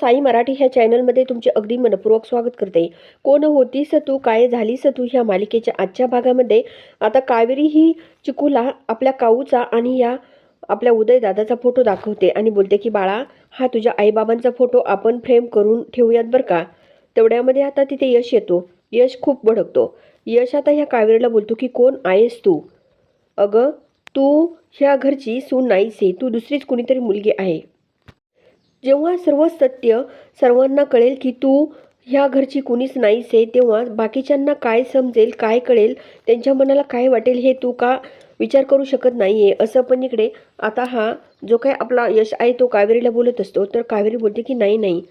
साई मराठी ह्या चॅनलमध्ये तुमचे अगदी मनपूर्वक स्वागत करते. कोण होतीस तू? काय झालीस तू ह्या मालिकेच्या आजच्या भागामध्ये? आता कावेरी ही चिकूला आपल्या काऊचा आणि या आपल्या उदयदादाचा फोटो दाखवते आणि बोलते की बाळा हा तुझ्या आईबाबांचा फोटो आपण फ्रेम करून ठेवूयात बरं का? तेवढ्यामध्ये आता तिथे यश येतो. यश खूप भडकतो. यश आता ह्या कावेरीला बोलतो की कोण आहेस तू? अगं तू ह्या घरची सून नाहीस. आहे तू दुसरीच कुणीतरी मुलगी आहे. जेव्हा सर्व सत्य सर्वांना कळेल की तू ह्या घरची कुणीच नाहीस आहे तेव्हा बाकीच्यांना काय समजेल काय कळेल त्यांच्या मनाला काय वाटेल हे तू का विचार करू शकत नाही आहे असं पण इकडे आता हा जो काय आपला यश आहे तो कावेरीला बोलत असतो. तर कावेरी बोलते की नाही नाही.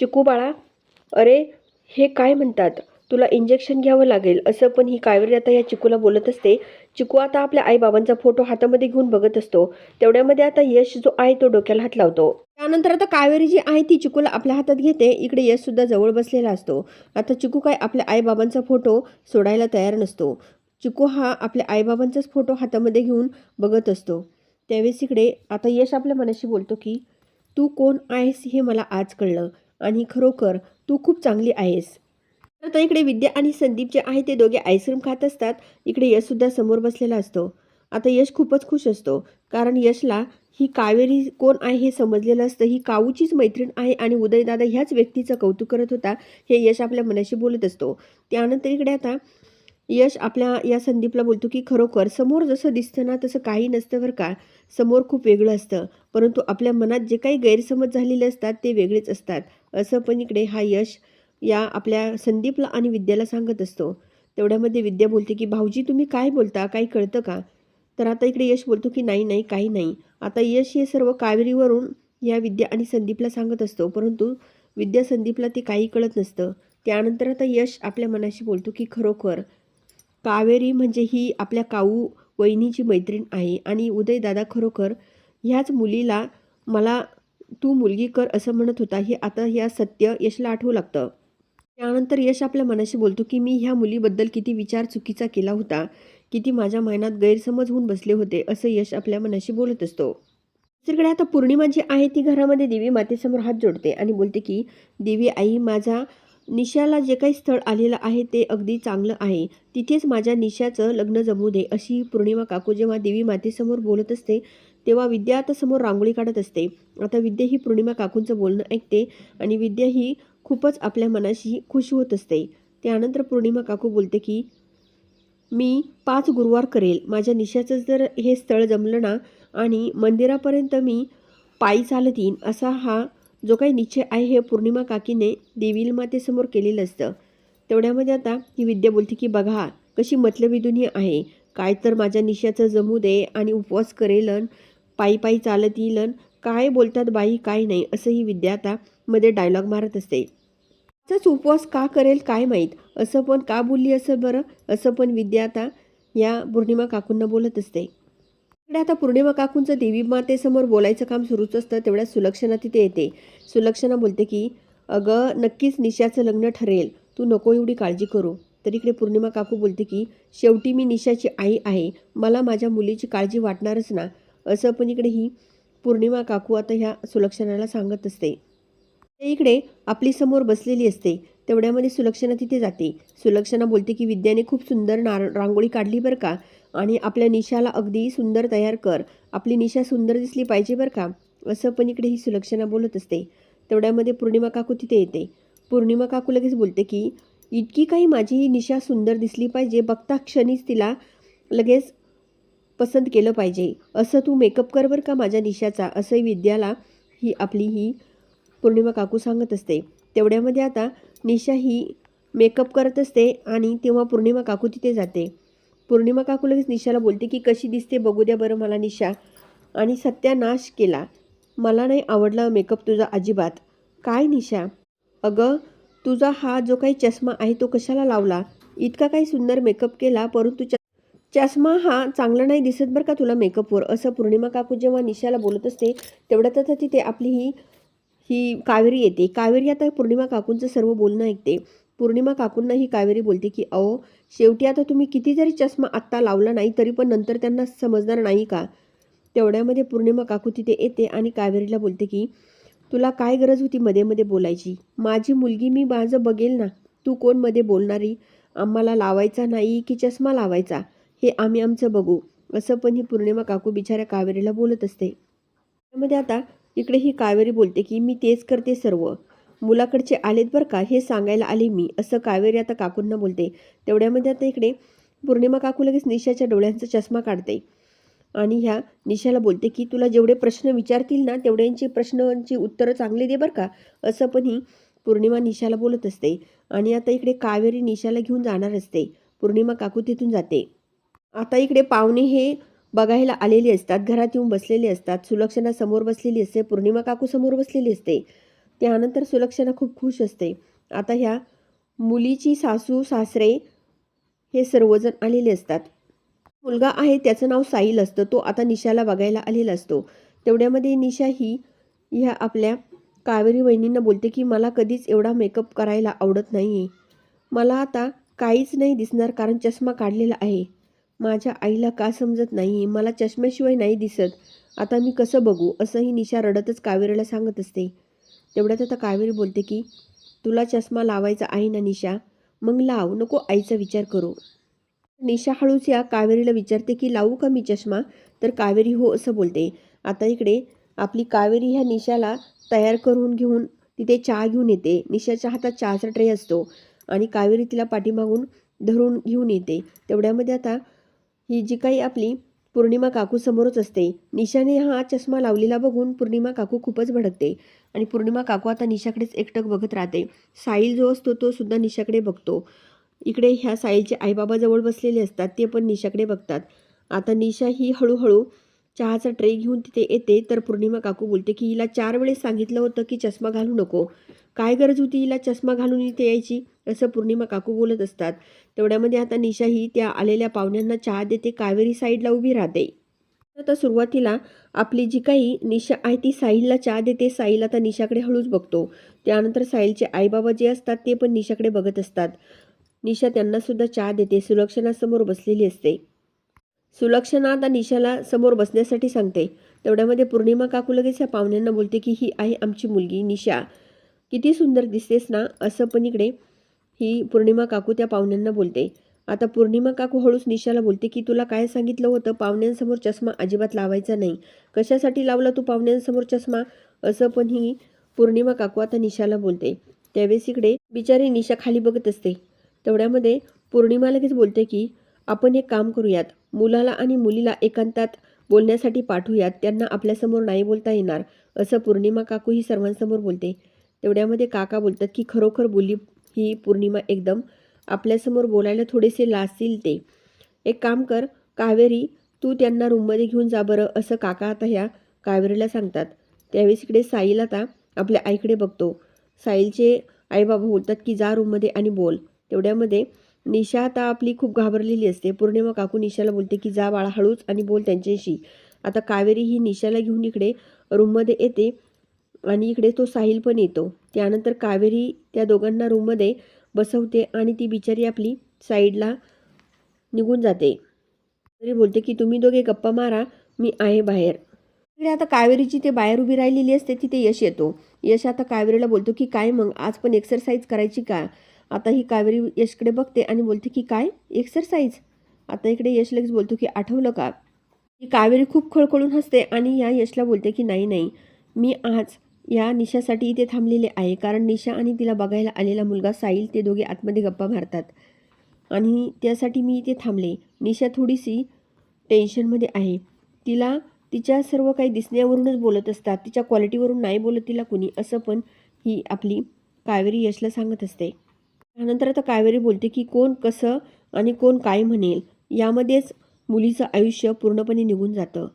चिकू बाळा अरे हे काय म्हणतात? तुला इंजेक्शन घ्यावं लागेल. असं पण ही कावेरी आता या चिकूला बोलत असते. चिकू आता आपल्या आईबाबांचा फोटो हातामध्ये घेऊन बघत असतो. तेवढ्यामध्ये आता यश जो आहे तो डोक्याला हात लावतो. त्यानंतर आता कावेरी जी आहे ती चिकूला आपल्या हातात घेते. इकडे यशसुद्धा जवळ बसलेला असतो. आता चिकू काय आपल्या आईबाबांचा फोटो सोडायला तयार नसतो. चिकू हा आपल्या आईबाबांचाच फोटो हातामध्ये घेऊन बघत असतो. त्यावेळेस इकडे आता यश आपल्या मनाशी बोलतो की तू कोण आहेस हे मला आज कळलं आणि खरोखर तू खूप चांगली आहेस. आता इकडे विद्या आणि संदीप जे आहे ते दोघे आईस्क्रीम खात असतात. इकडे यशसुद्धा समोर बसलेला असतो. आता यश खूपच खुश असतो. कारण यशला ही कावेरी कोण आहे हे समजलेलं असतं. ही काऊचीच मैत्रीण आहे आणि उदयदादा ह्याच व्यक्तीचं कौतुक करत होता. हे यश आपल्या मनाशी बोलत असतो. त्यानंतर इकडे आता यश आपल्या या संदीपला बोलतो की खरोखर समोर जसं दिसतं ना तसं काही नसतं बरं का. समोर खूप वेगळं असतं. परंतु आपल्या मनात जे काही गैरसमज झालेले असतात ते वेगळेच असतात. असं पण इकडे हा यश या आपल्या संदीपला आणि विद्याला सांगत असतो. तेवढ्यामध्ये विद्या बोलते की भाऊजी तुम्ही काय बोलता? काही कळतं का? तर आता इकडे यश बोलतो की नाही नाही काही नाही. आता यश हे सर्व कावेरीवरून या विद्या आणि संदीपला सांगत असतो. परंतु विद्या संदीपला ते काही कळत नसतं. त्यानंतर आता यश आपल्या मनाशी बोलतो की खरोखर कावेरी म्हणजे ही आपल्या काऊ वहिनीची मैत्रीण आहे. आणि उदयदादा खरोखर ह्याच मुलीला मला तू मुलगी कर असं म्हणत होता. हे आता ह्या सत्य यशला आठवू लागतं. त्यानंतर यश आपल्या मनाशी बोलतो की मी ह्या मुलीबद्दल किती विचार चुकीचा केला होता. किती माझ्या मनात गैरसमज होऊन बसले होते असं यश आपल्या मनाशी बोलत असतो. दुसरीकडे आता पौर्णिमा जी आहे ती घरामध्ये देवी मातेसमोर हात जोडते आणि बोलते की देवी आई माझा निशाला जे काही स्थळ आलेलं आहे ते अगदी चांगलं आहे. तिथेच माझ्या निशाचं लग्न जमू दे अशी पौर्णिमा काकू जेव्हा देवी मातेसमोर बोलत असते तेव्हा विद्या आता समोर रांगोळी काढत असते. आता विद्या ही पौर्णिमा काकूंचं बोलणं ऐकते आणि विद्या ही खूपच आपल्या मनाशी खुश होत असते. त्यानंतर पौर्णिमा काकू बोलते की मी पाच गुरुवार करेल. माझ्या निशाचं जर हे स्थळ जमलं ना आणि मंदिरापर्यंत मी पायी चालत येईन असा हा जो काही निश्चय आहे हे पौर्णिमा काकीने देवील मातेसमोर केलेलं असतं. तेवढ्यामध्ये आता ही विद्या बोलते की बघा कशी मतलबी दुनिया आहे. काय तर माझ्या निशाचं जमू दे आणि उपवास करेलन पायी पायी चालत येईलन. काय बोलतात बाई काय नाही असं ही विद्या आता मध्ये डायलॉग मारत असते. तच उपवास का करेल काय माहीत? असं पण का बोलली असं बरं? असं पण विद्या आता या पौर्णिमा काकूंना बोलत असते. इकडे आता पौर्णिमा काकूंचं देवी मातेसमोर बोलायचं काम सुरूच असतं तेवढ्या सुलक्षणा तिथे येते. सुलक्षणा बोलते की अगं नक्कीच निशाचं लग्न ठरेल. तू नको एवढी काळजी करू. तर इकडे पौर्णिमा काकू बोलते की शेवटी मी निशाची आई आहे. मला माझ्या मुलीची काळजी वाटणारच ना. असं पण इकडे ही पौर्णिमा काकू आता ह्या सुलक्षणाला सांगत असते. इकडे आपली समोर बसलेली असते. तेवढ्यामध्ये सुलक्षणा तिथे जाते. सुलक्षणा बोलते की विद्याने खूप सुंदर नार रांगोळी काढली बरं का? आणि आपल्या निशाला अगदी सुंदर तयार कर. आपली निशा सुंदर दिसली पाहिजे बरं का? असं पण इकडे ही सुलक्षणा बोलत असते. तेवढ्यामध्ये पौर्णिमा काकू तिथे येते. पौर्णिमा काकू लगेच बोलते की इतकी काही माझी ही निशा सुंदर दिसली पाहिजे. बघता क्षणीच तिला लगेच पसंत केलं पाहिजे. असं तू मेकअप कर बरं का माझ्या निशाचा? असंही विद्याला ही आपली ही पौर्णिमा काकू सांगत असते. तेवढ्यामध्ये आता निशा ही मेकअप करत असते आणि तेव्हा पौर्णिमा काकू तिथे जाते. पौर्णिमा काकू लगेच निशाला बोलते की कशी दिसते बघू द्या बरं मला निशा. आणि सत्यानाश केला मला नाही आवडला मेकअप तुझा अजिबात. काय निशा? अगं तुझा हा जो काही चष्मा आहे तो कशाला लावला? इतका काही सुंदर मेकअप केला परंतु च चष्मा हा चांगला नाही दिसत बरं का तुला मेकअपवर असं पौर्णिमा काकू जेव्हा निशाला बोलत असते तेवढ्यात आता तिथे आपली ही ही कावेरी येते. कावेरी आता पौर्णिमा काकूंचं सर्व बोलणं ऐकते. पौर्णिमा काकूंना ही कावेरी बोलते की अहो शेवटी आता तुम्ही किती जरी चष्मा आत्ता लावला नाही तरी पण नंतर त्यांना समजणार नाही का? तेवढ्यामध्ये पौर्णिमा काकू तिथे येते आणि कावेरीला बोलते की तुला काय गरज होती मध्ये मध्ये बोलायची? माझी मुलगी मी माझं बघेल ना. तू कोणमध्ये बोलणारी? आम्हाला लावायचा नाही की चष्मा लावायचा? हे आम्ही आमचं बघू. असं पण ही पौर्णिमा काकू बिचाऱ्या कावेरीला बोलत असते. त्यामध्ये आता इकडे ही कावेरी बोलते की मी तेच करते सर्व. मुलाकडचे आलेत बरं का हे सांगायला आले मी. असं कावेरी आता काकूंना बोलते. तेवढ्यामध्ये आता इकडे पौर्णिमा काकू लगेच निशाच्या डोळ्यांचा चष्मा काढते आणि ह्या निशाला बोलते की तुला जेवढे प्रश्न विचारतील ना तेवढ्यांची प्रश्नांची उत्तरं चांगली दे बरं का. असं पण ही पौर्णिमा निशाला बोलत असते आणि आता इकडे कावेरी निशाला घेऊन जाणार असते. पौर्णिमा काकू तिथून जाते. आता इकडे पाहुणे हे बघायला आलेली असतात घरात येऊन बसलेले असतात सुलक्षणा समोर बसलेली असते पौर्णिमा काकू समोर बसलेली असते त्यानंतर सुलक्षणा खूप खुश असते. आता ह्या मुलीची सासू सासरे हे सर्वजण आलेले असतात. मुलगा आहे त्याचं नाव साहिल असतं तो आता निशाला बघायला आलेला असतो. तेवढ्यामध्ये निशा ही ह्या आपल्या कावेरी वहिनींना बोलते की मला कधीच एवढा मेकअप करायला आवडत नाही आहे मला आता काहीच नाही दिसणार कारण चष्मा काढलेला आहे. माझ्या आईला का समजत नाही मला चष्म्याशिवाय नाही दिसत. आता मी कसं बघू? असंही निशा रडतच कावेरीला सांगत असते. तेवढ्यात आता कावेरी बोलते की तुला चष्मा लावायचा आहे ना निशा? मग लाव नको आईचा विचार करू. निशा हळूच या कावेरीला विचारते की लावू का मी चष्मा? तर कावेरी हो असं बोलते. आता इकडे आपली कावेरी ह्या निशाला तयार करून घेऊन तिथे चहा घेऊन येते. निशाच्या हातात चहाचा ट्रे असतो आणि कावेरी तिला पाठीमागून धरून घेऊन येते. तेवढ्यामध्ये आता ही जी काही आपली पौर्णिमा काकू समोरच असते. निशाने हा चष्मा लावलेला बघून पौर्णिमा काकू खूपच भडकते आणि पौर्णिमा काकू आता निशाकडेच एकटक बघत राहते. साहिल जो असतो तो सुद्धा निशाकडे बघतो. इकडे ह्या साहिलचे आईबाबा जवळ बसलेले असतात ते पण निशाकडे बघतात. आता निशा ही हळूहळू चहाचा ट्रे घेऊन तिथे येते तर पौर्णिमा काकू बोलते की हिला चार वेळेस सांगितलं होतं की चष्मा घालू नको. काय गरज होती हिला चष्मा घालून इथे यायची? असं पौर्णिमा काकू बोलत असतात. तेवढ्यामध्ये आता निशा ही त्या आलेल्या पाहुण्यांना चहा देते कावेरी साईडला उभी राहते. आता सुरुवातीला आपली जी काही निशा आहे ती साहिलला चहा देते. साहिल आता निशाकडे हळूच बघतो. त्यानंतर साहिलचे आईबाबा जे असतात ते पण निशाकडे बघत असतात. निशा त्यांनासुद्धा चहा देते. सुलक्षणासमोर बसलेली असते. सुलक्षणा आता निशाला समोर बसण्यासाठी सांगते. तेवढ्यामध्ये पौर्णिमा काकू लगेच या पाहुण्यांना बोलते की ही आहे आमची मुलगी निशा. किती सुंदर दिसतेस ना असं पण इकडे ही पौर्णिमा काकू त्या पाहुण्यांना बोलते. आता पौर्णिमा काकू हळूच निशाला बोलते की तुला काय सांगितलं होतं? पाहुण्यांसमोर चष्मा अजिबात लावायचा नाही. कशासाठी लावला तू पाहुण्यांसमोर चष्मा? असं पण ही पौर्णिमा काकू आता निशाला बोलते. त्यावेळेस इकडे बिचारी निशा खाली बघत असते. तेवढ्यामध्ये पौर्णिमा लगेच बोलते की आपण एक काम करूयात. मुलाला आणि मुलीला एकांतात बोलण्यासाठी पाठवूयात. त्यांना आपल्यासमोर नाही बोलता येणार. असं पौर्णिमा काकू ही सर्वांसमोर बोलते. तेवढ्यामध्ये काका बोलतात की खरोखर बोली ही पौर्णिमा एकदम आपल्यासमोर बोलायला थोडेसे लाजतील ते. एक काम कर कावेरी तू त्यांना रूममध्ये घेऊन जा बरं असं काका आता ह्या कावेरीला सांगतात. त्यावेळेस इकडे साईल आता आपल्या आईकडे बघतो. साईलचे आईबाबा बोलतात की जा रूममध्ये आणि बोल. तेवढ्यामध्ये निशा आता आपली खूप घाबरलेली असते. पौर्णिमा काकू निशाला बोलते की जा बाळा हळूच आणि बोल त्यांच्याशी. आता कावेरी ही निशाला घेऊन इकडे रूममध्ये येते. आणि इकडे तो साहिल पण येतो. त्यानंतर कावेरी त्या दोघांना रूममध्ये बसवते आणि ती बिचारी आपली साईडला निघून जाते. तरी बोलते की तुम्ही दोघे गप्पा मारा मी आहे बाहेर. इकडे आता कावेरीची ते बाहेर उभी राहिलेली असते तिथे यश येतो. यश आता कावेरीला बोलतो की काय मग आज पण एक्सरसाइज करायची का? आता ही कावेरी यशकडे बघते आणि बोलते की काय? एक्सरसाइज आता इकडे यश लगेच बोलतो की आठवलं का? ही कावेरी खूप खळखळून हसते आणि या यशला बोलते की नाही नाही मी आज या निशासाठी इथे थांबलेले आहे. कारण निशा आणि तिला बघायला आलेला मुलगा साईल ते दोघे आतमध्ये गप्पा मारतात. आणि त्यासाठी मी इथे थांबले. निशा थोडीशी टेन्शनमध्ये आहे. तिला तिच्या सर्व काही दिसण्यावरूनच बोलत असतात. तिच्या क्वालिटीवरून नाही बोलत तिला कुणी असं पण ही आपली कावेरी यशला सांगत असते. त्यानंतर आता कावेरी बोलते की कोण कसं आणि कोण काय म्हणेल? यामध्येच मुलीचं आयुष्य पूर्णपणे निघून जातं.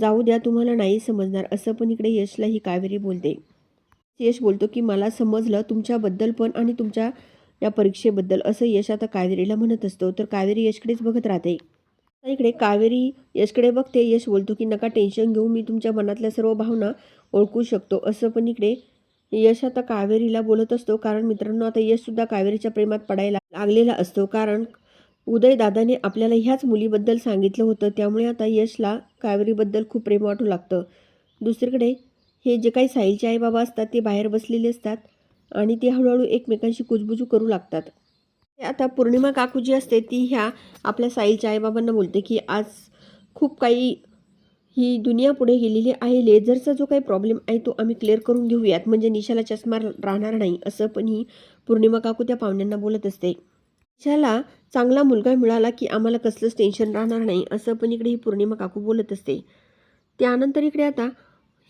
जाऊ द्या तुम्हाला नाही समजणार. असं पण इकडे यशला ही कावेरी बोलते. यश बोलतो की मला समजलं तुमच्याबद्दल पण आणि तुमच्या या परीक्षेबद्दल. असं यश आता कावेरीला म्हणत असतो. तर कावेरी यशकडेच बघत राहते. इकडे कावेरी यशकडे बघते. यश बोलतो की नका टेन्शन घेऊ. मी तुमच्या मनातल्या सर्व भावना ओळखू शकतो. असं पण इकडे यश आता कावेरीला बोलत असतो. कारण मित्रांनो आता यशसुद्धा कावेरीच्या प्रेमात पडायला लागलेला असतो. कारण उदयदादाने आपल्याला ह्याच मुलीबद्दल सांगितलं होतं. त्यामुळे आता यशला कावेरीबद्दल खूप प्रेम वाटू लागतं. दुसरीकडे हे जे काही साईलचे आईबाबा असतात ते बाहेर बसलेले असतात आणि ते हळूहळू एकमेकांशी कुजबुजू करू लागतात. आता पौर्णिमा काकू जी असते ती ह्या आपल्या साईलच्या आईबाबांना बोलते की आज खूप काही ही दुनिया पुढे गेलेली आहे. लेझरचा जो काही प्रॉब्लेम आहे तो आम्ही क्लिअर करून घेऊयात. म्हणजे निशाला चष्मा राहणार नाही असं पण ही पौर्णिमा काकू त्या पाहुण्यांना बोलत असते. निशाला चांगला मुलगा मिळाला की आम्हाला कसलंच टेन्शन राहणार नाही असं पण इकडे ही पौर्णिमा काकू बोलत असते. त्यानंतर इकडे आता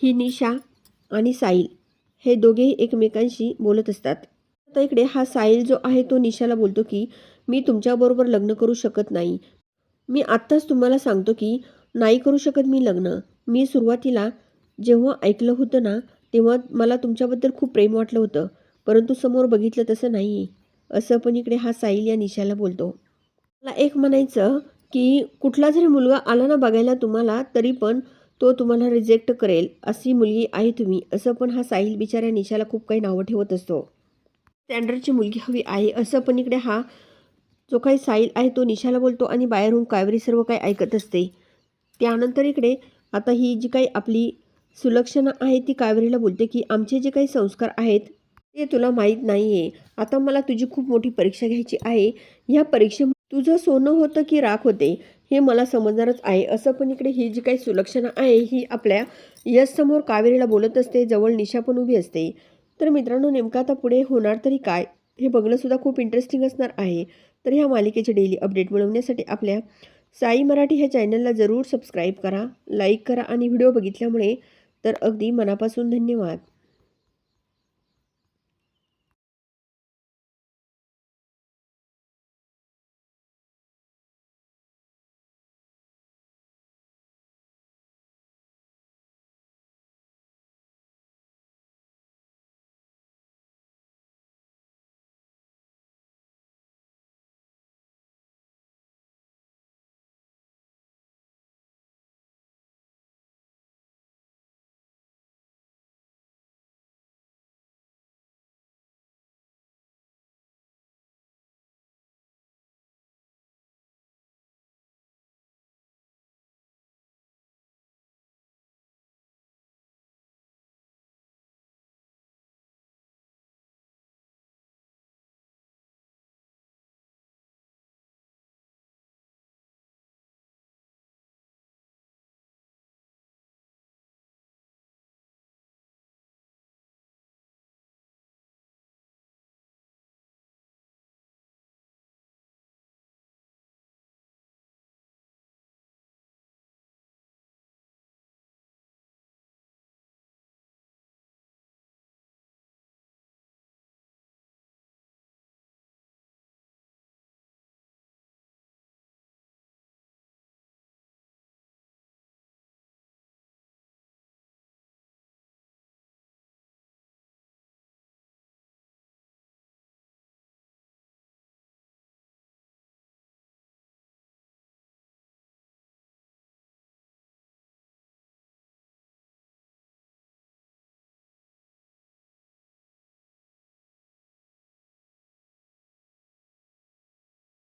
ही निशा आणि साईल हे दोघेही एकमेकांशी बोलत असतात. आता इकडे हा साईल जो आहे तो निशाला बोलतो की मी तुमच्याबरोबर लग्न करू शकत नाही. मी आत्ताच तुम्हाला सांगतो की नाही करू शकत मी लग्न. मी सुरुवातीला जेव्हा ऐकलं होतं ना तेव्हा मला तुमच्याबद्दल खूप प्रेम वाटलं होतं. परंतु समोर बघितलं तसं नाही आहे असं पण इकडे हा साईल या निशाला बोलतो. मला एक म्हणायचं की कुठला जरी मुलगा आला ना बघायला तुम्हाला तरी पण तो तुम्हाला रिजेक्ट करेल अशी मुलगी आहे तुम्ही असं पण हा साहिल बिचाऱ्या निशाला खूप काही नावं ठेवत असतो. स्टँडर्डची मुलगी हवी आहे असं पण इकडे हा जो काही साहिल आहे तो निशाला बोलतो आणि बाहेरून कावेरी सर्व काही ऐकत असते. त्यानंतर इकडे आता ही जी काही आपली सुलक्षणा आहे ती कावेरीला बोलते की आमचे जे काही संस्कार आहेत ते तुला माहीत नाही आहे आता मला तुझी खूप मोठी परीक्षा घ्यायची आहे. ह्या परीक्षे तुझं सोनं होतं की राख होते? हे मला समजणारच आहे. असं पण इकडे ही जी काही सुलक्षणा आहे ही आपल्या यशसमोर कावेरीला बोलत असते जवळ निशा पण उभी असते. तर मित्रांनो नेमका आता पुढे होणार तरी काय? हे बघणंसुद्धा खूप इंटरेस्टिंग असणार आहे. तर ह्या मालिकेचे डेली अपडेट मिळवण्यासाठी आपल्या साई मराठी ह्या चॅनलला जरूर सबस्क्राईब करा लाईक करा आणि व्हिडिओ बघितल्यामुळे तर अगदी मनापासून धन्यवाद.